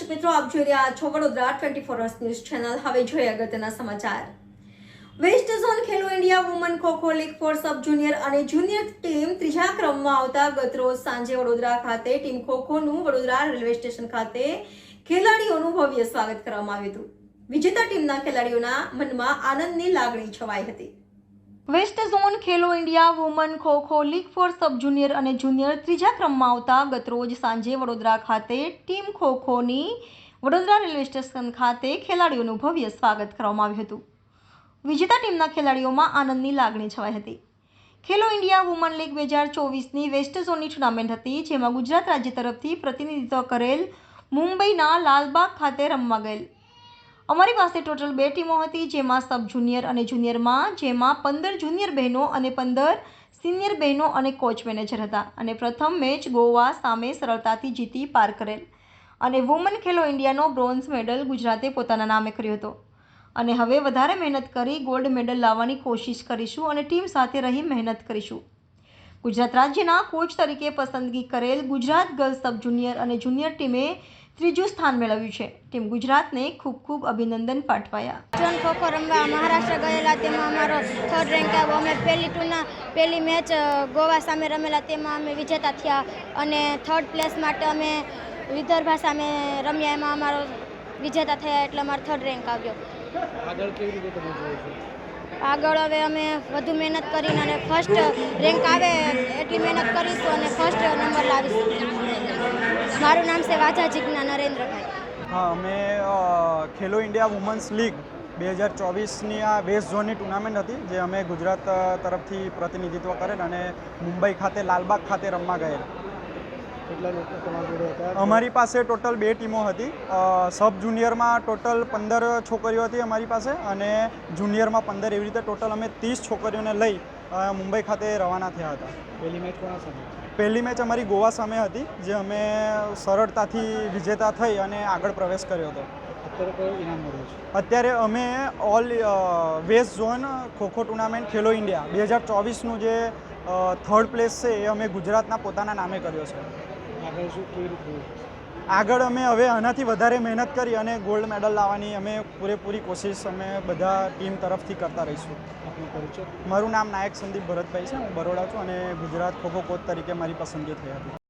રહ્યા છો Vadodara twenty four hours news channel હવે જોઈએ અગત્યના સમાચાર. West zone Khelo India woman kho kho league for sub junior અને જુનિયર ટીમ ત્રીજા ક્રમમાં આવતા ગતરોજ સાંજે વડોદરા ખાતે ટીમ ખોખોનું વડોદરા રેલવે સ્ટેશન ખાતે ખેલાડીઓનું ભવ્ય સ્વાગત કરવામાં આવ્યું હતું. વિજેતા ટીમના ખેલાડીઓના મનમાં આનંદની લાગણી છવાઈ હતી. West zone Khelo India woman kho kho league for sub junior અને જુનિયર ત્રીજા ક્રમમાં આવતા ગતરોજ સાંજે વડોદરા ખાતે ટીમ ખો ખોની વડોદરા રેલવે સ્ટેશન ખાતે ખેલાડીઓનું ભવ્ય સ્વાગત કરવામાં આવ્યું હતું. વિજેતા ટીમના ખેલાડીઓમાં આનંદની લાગણી છવાઈ હતી. ખેલો ઇન્ડિયા વુમન લીગ બે હજાર ચોવીસની વેસ્ટ ઝોનની ટુર્નામેન્ટ હતી, જેમાં ગુજરાત રાજ્ય તરફથી પ્રતિનિધિત્વ કરેલ મુંબઈના લાલબાગ ખાતે રમવા ગયેલ. અમારી પાસે ટોટલ બે ટીમો હતી, જેમાં સબ જુનિયર અને જુનિયરમાં જેમાં પંદર જુનિયર બહેનો અને પંદર સિનિયર બહેનો અને કોચ મેનેજર હતા. અને પ્રથમ મેચ ગોવા સામે સરળતાથી જીતી પાર કરેલ. અને વુમન ખેલો ઇન્ડિયાનો બ્રોન્ઝ મેડલ ગુજરાતે પોતાના નામે કર્યો હતો. અને હવે વધારે મહેનત કરી ગોલ્ડ મેડલ લાવવાની કોશિશ કરીશું અને ટીમ સાથે રહી મહેનત કરીશું. ગુજરાત રાજ્યના કોચ તરીકે પસંદગી કરેલ ગુજરાત ગર્લ્સ સબ જુનિયર અને જુનિયર ટીમે ત્રીજું સ્થાન મેળવ્યું છે. ટીમ ગુજરાતને ખૂબ ખૂબ અભિનંદન પાઠવાયા. જોન ખોખો રમવા મહારાષ્ટ્ર ગયેલા તેમાં અમારો થર્ડ રેન્ક આવ્યો. અમે પહેલી ટૂના પહેલી મેચ ગોવા સામે રમેલા તેમાં અમે વિજેતા થયા. અને થર્ડ પ્લેસ માટે અમે વિદર્ભા સામે રમ્યા. એમાં અમારો વિજેતા થયા એટલે અમારો થર્ડ રેન્ક આવ્યો. આગળ કેવી રીતે તમે જોવો આગળ હવે અમે વધુ મહેનત કરીને અને ફર્સ્ટ રેન્ક આવે એટલી મહેનત કરીશું અને ફર્સ્ટ નંબર લાવીશું. મારું નામ છે વાજા જીજ્ઞા નરેન્દ્રભાઈ. હા અમે ખેલો ઇન્ડિયા વુમન્સ લીગ બે હજાર ચોવીસની આ વેસ્ટ ઝોનની ટુર્નામેન્ટ હતી જે અમે ગુજરાત તરફથી પ્રતિનિધિત્વ કરેલ અને મુંબઈ ખાતે લાલબાગ ખાતે રમવા ગયેલ. કેટલા લોકો તમારા જોડે હતા? અમારી પાસે ટોટલ બે ટીમો હતી. સબ જુનિયરમાં ટોટલ પંદર છોકરીઓ હતી અમારી પાસે અને જુનિયરમાં પંદર. એવી રીતે ટોટલ અમે ત્રીસ છોકરીઓને લઈ મુંબઈ ખાતે રવાના થયા હતા. પહેલી મેચ કોના સામે? પહેલી મેચ અમારી ગોવા સામે હતી જે અમે સરળતાથી વિજેતા થઈ અને આગળ પ્રવેશ કર્યો હતો. અત્યારે કયો ઇનામ મળ્યો છે? અત્યારે અમે all west zone kho kho tournament Khelo India. બે હજાર ચોવીસનું જે થર્ડ પ્લેસ છે એ અમે ગુજરાતના પોતાના નામે કર્યો છે. આગળ શું કેવી રીતે? આગળ અમે હવે આનાથી વધારે મહેનત કરી અને ગોલ્ડ મેડલ લાવવાની અમે પૂરેપૂરી કોશિશ અમે બધા ટીમ તરફથી કરતા રહીશું. મારું નામ નાયક સંદીપ ભરતભાઈ છે હું બરોડા છું અને ગુજરાત ખોખો કોચ તરીકે મારી પસંદગી થઈ હતી.